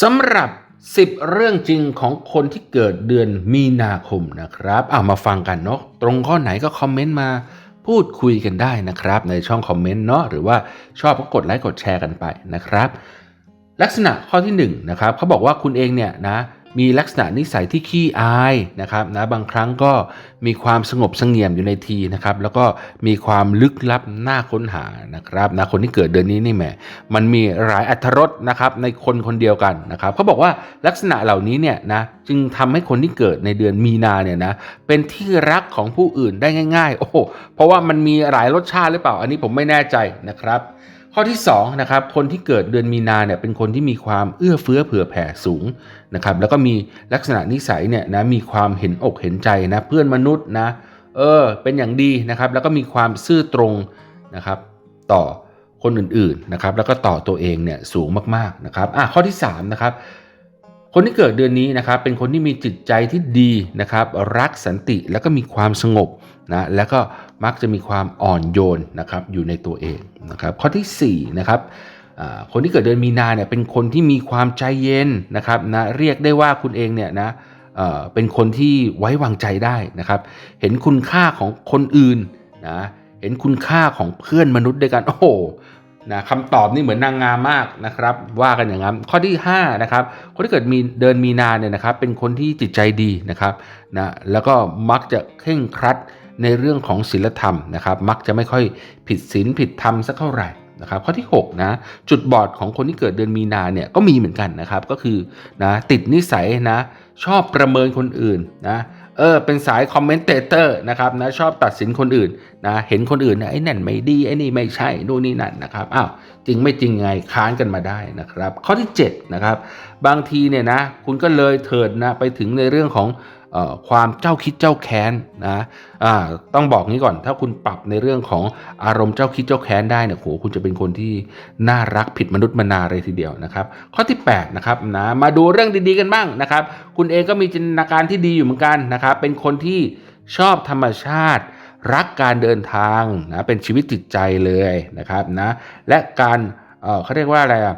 สำหรับ 10 เรื่องจริงของคนที่เกิดเดือนมีนาคมนะครับเอามาฟังกันเนาะตรงข้อไหนก็คอมเมนต์มาพูดคุยกันได้นะครับ ในช่องคอมเมนต์เนาะหรือว่าชอบก็กดไลค์กดแชร์กันไปนะครับ ลักษณะข้อที่1นะครับเขาบอกว่าคุณเองเนี่ยนะ มีลักษณะนิสัยที่ขี้อายนะครับนะบางครั้งก็มีความสงบสงี่ยมอยู่ในทีนะครับ แล้วก็มีความลึกลับน่าค้นหานะครับนะคนที่เกิดเดือนนี้นี่แหมมันมีหลายอัธรสนะครับในคนคนเดียวกันนะครับเขาบอกว่าลักษณะเหล่านี้เนี่ยนะจึงทำให้คนที่เกิดในเดือนมีนาเนี่ยนะเป็นที่รักของผู้อื่นได้ง่าย ๆ โอ้เพราะว่ามันมีหลายรสชาติหรือเปล่า อันนี้ผมไม่แน่ใจนะครับ ข้อที่2นะครับคนที่เกิดเดือนมีนาเนี่ยเป็นคนที่มีความเอื้อเฟื้อเผื่อแผ่สูงนะครับแล้วก็มีลักษณะนิสัยเนี่ยนะมีความเห็นอกเห็นใจนะเพื่อนมนุษย์นะเออเป็นอย่างดีนะครับแล้วก็มีความซื่อตรงนะครับต่อคนอื่นๆนะครับแล้วก็ต่อตัวเองเนี่ยสูงมากๆนะครับอะข้อที่3นะครับ คนที่เกิดเดือนนี้นะครับเป็นคนที่มีจิตใจที่ดีนะครับ รักสันติแล้วก็มีความสงบนะแล้วก็มักจะมีความอ่อนโยนนะครับอยู่ในตัวเองนะครับข้อที่4นะครับคนที่เกิดเดือนมีนาเนี่ยเป็นคนที่มีความใจเย็นนะครับนะเรียกได้ว่าคุณเองเนี่ยนะเเป็นคนที่ไว้วางใจได้นะครับ เห็นคุณค่าของคนอื่นนะเห็นคุณค่าของเพื่อนมนุษย์ด้วยกันโอ้โห นะคำตอบนี่เหมือนนางงามมากนะครับว่ากันอย่างนั้นข้อที่5นะครับคนที่เกิดมีเดินมีนาเนี่ยนะครับเป็นคนที่จิตใจดีนะครับนะแล้วก็มักจะเคร่งครัดในเรื่องของศีลธรรมนะครับ มักจะไม่ค่อยผิดศีลผิดธรรมสักเท่าไหร่นะครับข้อที่6นะจุดบอดของคนที่เกิดเดือนมีนาเนี่ยก็มีเหมือนกันนะครับก็คือนะติดนิสัยนะชอบประเมินคนอื่นนะ เออเป็นสายคอมเมนเตเตอร์นะครับนะชอบตัดสินคนอื่นนะเห็นคนอื่นนะไอ้นั่นไม่ดีไอ้นี่ไม่ใช่นู่นนี่นั่นนะครับอ้าวจริงไม่จริงไงค้านกันมาได้นะครับ ข้อที่7นะครับ บางทีเนี่ยนะคุณก็เลยเถิดนะไปถึงในเรื่องของออความเจ้าคิดเจ้าแค้นนะต้องบอกงี้ก่อน ถ้าคุณปรับในเรื่องของอารมณ์เจ้าคิดเจ้าแค้นได้เนี่ยโหคุณจะเป็นคนที่น่ารักผิดมนุษย์มนาเลยทีเดียวนะครับ ข้อที่8นะครับนะมาดูเรื่องดีๆกันบ้างนะครับ คุณเองก็มีจินตนาการที่ดีอยู่เหมือนกันนะครับ เป็นคนที่ชอบธรรมชาติรักการเดินทางนะเป็นชีวิตจิตใจเลยนะครับนะและการเเขาเรียกว่าอะไรอะ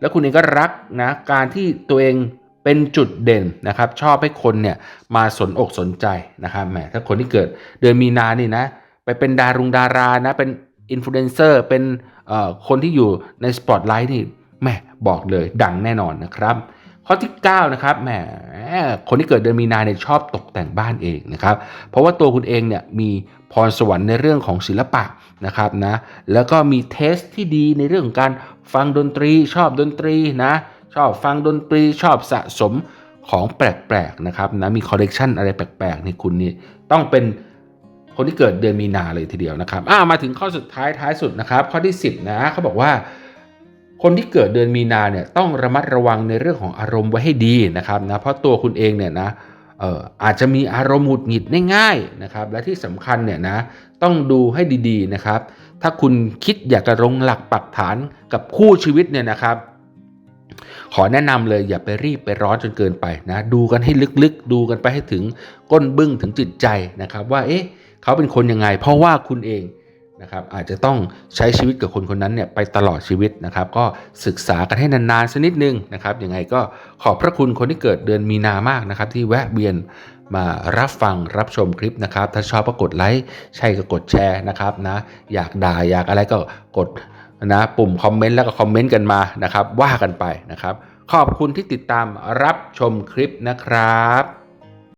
แล้วคุณเองก็รักนะการที่ตัวเองเป็นจุดเด่นนะครับ ชอบให้คนเนี่ยมาสนอกสนใจนะครับแหมถ้าคนที่เกิดเดือนมีนานี่นะไปเป็นดารุงดารานะเป็นอินฟลูเอนเซอร์เป็นคนที่อยู่ในสปอตไลท์นี่แหมบอกเลยดังแน่นอนนะครับข้อที่ 9 นะครับแหมคนที่เกิดเดือนมีนาเนี่ยชอบตกแต่งบ้านเองนะครับ เพราะว่าตัวคุณเองเนี่ยมีพรสวรรค์ในเรื่องของศิลปะนะครับนะแล้วก็มีเทสที่ดีในเรื่องของการ ฟังดนตรีชอบดนตรีนะ ชอบฟังดนตรีชอบสะสมของแปลกๆนะครับนะมีคอลเลกชันอะไรแปลกๆในคุณนี่ต้องเป็นคนที่เกิดเดือนมีนาเลยทีเดียวนะครับอ่ามาถึงข้อสุดท้ายท้ายสุดนะครับ ข้อที่ 10 นะเขาบอกว่า คนที่เกิดเดือนมีนาเนี่ยต้องระมัดระวังในเรื่องของอารมณ์ไว้ให้ดีนะครับนะเพราะตัวคุณเองเนี่ยนะ อออาจจะมีอารมณ์หงุดหงิดได้ง่ายนะครับ และที่สำคัญเนี่ยนะต้องดูให้ดีๆนะครับ ถ้าคุณคิดอยากจะลงหลักปักฐานกับคู่ชีวิตเนี่ยนะครับขอแนะนำเลยอย่าไปรีบไปร้อนจนเกินไปนะดูกันให้ลึกๆ ดูกันไปให้ถึงก้นบึ้งถึงจิตใจนะครับ ว่าเอ๊ะเขาเป็นคนยังไง เพราะว่าคุณเอง นะครับอาจจะต้องใช้ชีวิตกับคนคนนั้นเนี่ยไปตลอดชีวิตนะครับก็ศึกษากันให้นานๆสักนิดนึงนะครับยังไงก็ขอบพระคุณคนที่เกิดเดือนมีนามากนะครับที่แวะเวียนมารับฟังรับชมคลิปนะครับ ถ้าชอบก็กดไลค์ใช่ก็กดแชร์นะครับนะอยากด่าอยากอะไรก็กดนะปุ่มคอมเมนต์แล้วก็คอมเมนต์กันมานะครับว่ากันไปนะครับ ขอบคุณที่ติดตามรับชมคลิปนะครับ